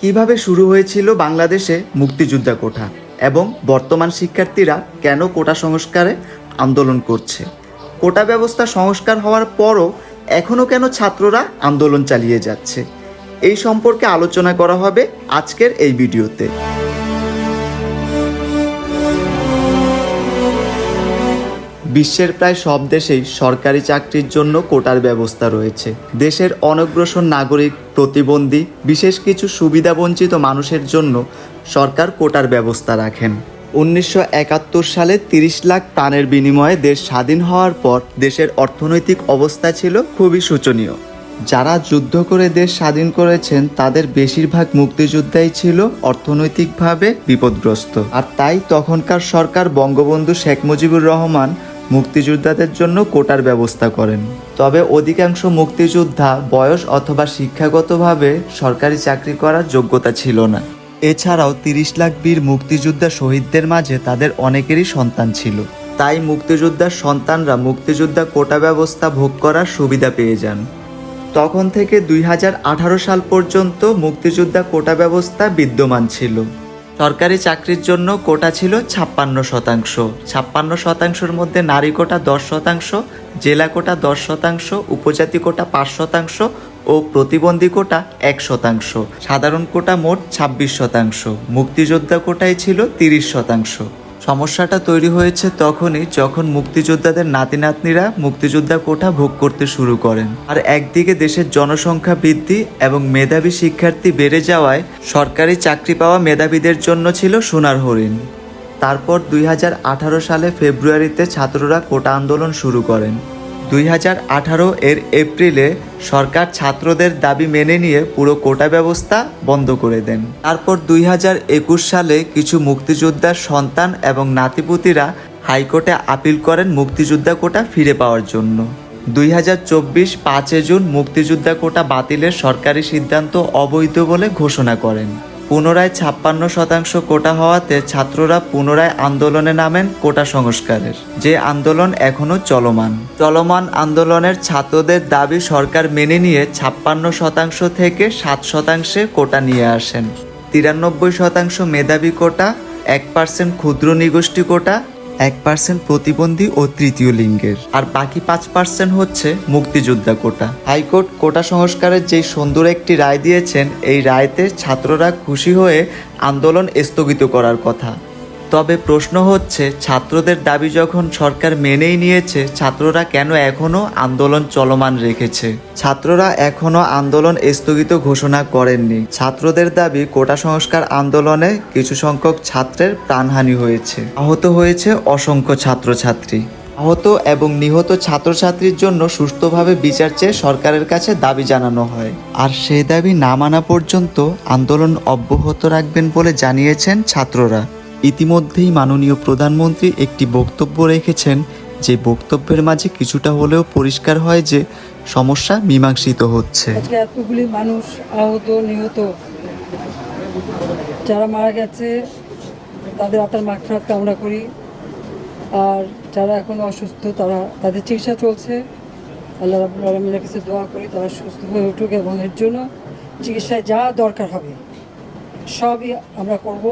কীভাবে শুরু হয়েছিল বাংলাদেশে মুক্তিযোদ্ধা কোঠা এবং বর্তমান শিক্ষার্থীরা কেন কোটা সংস্কারে আন্দোলন করছে? কোটা ব্যবস্থা সংস্কার হওয়ার পরও এখনও কেন ছাত্ররা আন্দোলন চালিয়ে যাচ্ছে? এই সম্পর্কে আলোচনা করা হবে আজকের এই ভিডিওতে। বিশ্বের প্রায় সব দেশেই সরকারি চাকরির জন্য কোটার ব্যবস্থা রয়েছে। দেশের অনগ্রসর নাগরিক, প্রতিবন্ধী, বিশেষ কিছু সুবিধাবঞ্চিত মানুষের জন্য সরকার কোটার ব্যবস্থা রাখেন। উনিশশো একাত্তর সালে তিরিশ লাখ প্রাণের বিনিময়ে দেশ স্বাধীন হওয়ার পর দেশের অর্থনৈতিক অবস্থা ছিল খুবই শোচনীয়। যারা যুদ্ধ করে দেশ স্বাধীন করেছেন, তাদের বেশিরভাগ মুক্তিযোদ্ধাই ছিল অর্থনৈতিকভাবে বিপদগ্রস্ত। আর তাই তখনকার সরকার বঙ্গবন্ধু শেখ মুজিবুর রহমান মুক্তিযোদ্ধাদের জন্য কোটার ব্যবস্থা করেন। তবে অধিকাংশ মুক্তিযোদ্ধা বয়স অথবা শিক্ষাগতভাবে সরকারি চাকরি করার যোগ্যতা ছিল না। এছাড়াও তিরিশ লাখ বীর মুক্তিযোদ্ধা শহীদদের মাঝে তাদের অনেকেরই সন্তান ছিল। তাই মুক্তিযোদ্ধার সন্তানরা মুক্তিযোদ্ধা কোটা ব্যবস্থা ভোগ করার সুবিধা পেয়ে যান। তখন থেকে দুই হাজার আঠারো সাল পর্যন্ত মুক্তিযোদ্ধা কোটা ব্যবস্থা বিদ্যমান ছিল। সরকারি চাকরির জন্য কোটা ছিল ছাপ্পান্ন শতাংশ। ছাপ্পান্ন শতাংশের মধ্যে নারী কোটা দশ শতাংশ, জেলা কোটা দশ শতাংশ, উপজাতি কোটা পাঁচ শতাংশ ও প্রতিবন্ধী কোটা এক শতাংশ। সাধারণ কোটা মোট ছাব্বিশ শতাংশ। মুক্তিযোদ্ধা কোটাই ছিল তিরিশ শতাংশ। সমস্যাটা তৈরি হয়েছে তখনই যখন মুক্তিযোদ্ধাদের নাতি নাতনিরা মুক্তিযোদ্ধা কোঠা ভোগ করতে শুরু করেন। আর একদিকে দেশের জনসংখ্যা বৃদ্ধি এবং মেধাবী শিক্ষার্থী বেড়ে যাওয়ায় সরকারি চাকরি পাওয়া মেধাবীদের জন্য ছিল সোনার হরিণ। তারপর দুই হাজার আঠারো সালে ফেব্রুয়ারিতে ছাত্ররা কোটা আন্দোলন শুরু করেন। দুই হাজার আঠারো এর এপ্রিলে সরকার ছাত্রদের দাবি মেনে নিয়ে পুরো কোটা ব্যবস্থা বন্ধ করে দেন। তারপর দুই হাজার একুশ সালে কিছু মুক্তিযোদ্ধার সন্তান এবং নাতিপুতিরা হাইকোর্টে আপিল করেন মুক্তিযোদ্ধা কোটা ফিরে পাওয়ার জন্য। দুই হাজার চব্বিশ পাঁচে জুন মুক্তিযোদ্ধা কোটা বাতিলের সরকারি সিদ্ধান্ত অবৈধ বলে ঘোষণা করেন। পুনরায় ছাপ্পান্ন শতাংশ কোটা হওয়াতে ছাত্ররা পুনরায় আন্দোলনে নামেন কোটা সংস্কারের। যে আন্দোলন এখনও চলমান। চলমান আন্দোলনের ছাত্রদের দাবি সরকার মেনে নিয়ে ছাপ্পান্ন শতাংশ থেকে সাত শতাংশে কোটা নিয়ে আসেন। তিরানব্বই শতাংশ মেধাবী কোটা, এক পার্সেন্ট ক্ষুদ্র নিগোষ্ঠী কোটা এক পার্সেন্ট প্রতিবন্ধী ও তৃতীয় লিঙ্গের। আর বাকি পাঁচ পার্সেন্ট হচ্ছে মুক্তিযোদ্ধা কোটা। হাইকোর্ট কোটা সংস্কারের যে সুন্দর একটি রায় দিয়েছেন, এই রায়তে ছাত্ররা খুশি হয়ে আন্দোলন স্থগিত করার কথা। তবে প্রশ্ন হচ্ছে, ছাত্রদের দাবি যখন সরকার মেনেই নিয়েছে, ছাত্ররা কেন এখনও আন্দোলন চলমান রেখেছে? ছাত্ররা এখনও আন্দোলন স্থগিত ঘোষণা করেননি। ছাত্রদের দাবি, কোটা সংস্কার আন্দোলনে কিছু সংখ্যক ছাত্রের প্রাণহানি হয়েছে। আহত হয়েছে অসংখ্য ছাত্রছাত্রী। আহত এবং নিহত ছাত্রছাত্রীর জন্য সুস্থভাবে বিচার চেয়ে সরকারের কাছে দাবি জানানো হয়। আর সেই দাবি না মানা পর্যন্ত আন্দোলন অব্যাহত রাখবেন বলে জানিয়েছেন ছাত্ররা। ইতিমধ্যেই মাননীয় প্রধানমন্ত্রী একটি বক্তব্য রেখেছেন যে বক্তব্যের মাঝে কিছুটা হলেও পরিষ্কার হয় যে সমস্যা মীমাংসিত হচ্ছে। এতগুলি মানুষ আহত, নিহত। যারা মারা গেছে, তাদের আত্মার মাগফিরাত কামনা করি। আর যারা এখন অসুস্থ, তারা, তাদের চিকিৎসা চলছে। আল্লাহ রাবুল আলমিনের কাছে দোয়া করি, তারা সুস্থ হয়ে উঠুক এবং এর জন্য চিকিৎসায় যা দরকার হবে, সবই আমরা করব।